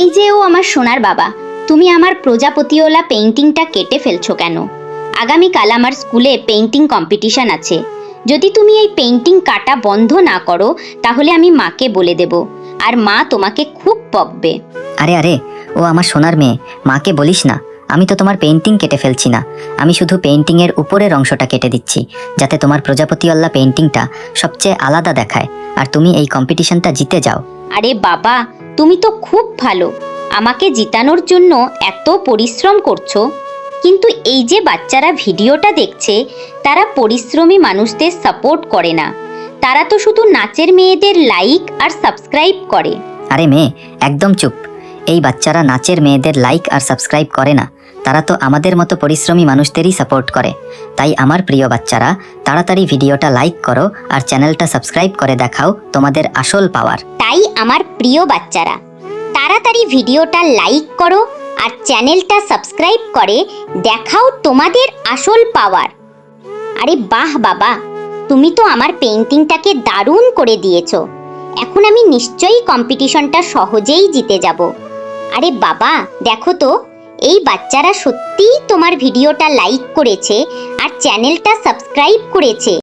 এই যে ও আমার সোনার বাবা তুমি আমার প্রজাপতিওলা পেইন্টিংটা কেটে ফেলছো কেন? আগামীকাল আমার স্কুলে পেইন্টিং কম্পিটিশন আছে। যদি তুমি এই পেইন্টিং কাটা বন্ধ না করো তাহলে আমি মাকে বলে দেব আর মা তোমাকে খুব বকবে আরে আরে ও আমার সোনার মেয়ে মাকে বলিস না আমি তো তোমার পেইন্টিং কেটে ফেলছি না। আমি শুধু পেইন্টিংয়ের উপরের অংশটা কেটে দিচ্ছি যাতে তোমার প্রজাপতিওয়ালা পেইন্টিংটা সবচেয়ে আলাদা দেখায় আর তুমি এই কম্পিটিশনটা জিতে যাও। আরে বাবা তুমি তো খুব ভালো। আমাকে জিতানোর জন্য এত পরিশ্রম করছ। কিন্তু এই যে বাচ্চারা ভিডিওটা দেখছে, তারা পরিশ্রমী মানুষদের সাপোর্ট করে না। তারা তো শুধু নাচের মেয়েদের লাইক আর সাবস্ক্রাইব করে। আরে মেয়ে, একদম চুপ। এই বাচ্চারা নাচের মেয়েদের লাইক আর সাবস্ক্রাইব করে না। তারা তো আমাদের মতো পরিশ্রমী মানুষদেরই সাপোর্ট করে। তাই আমার প্রিয় বাচ্চারা, তাড়াতাড়ি ভিডিওটা লাইক করো আর চ্যানেলটা সাবস্ক্রাইব করে দেখাও তোমাদের আসল পাওয়ার তাই আমার প্রিয় বাচ্চারা, তাড়াতাড়ি ভিডিওটা লাইক করো আর চ্যানেলটা সাবস্ক্রাইব করে দেখাও তোমাদের আসল পাওয়ার আরে বাহ বাবা, তুমি তো আমার পেইন্টিংটাকে দারুণ করে দিয়েছ। এখন আমি নিশ্চয়ই কম্পিটিশনটা সহজেই জিতে যাব। আরে বাবা, দেখো তো, এই বাচ্চারা সত্যিই তোমার ভিডিওটা লাইক করেছে আর চ্যানেলটা সাবস্ক্রাইব করেছে।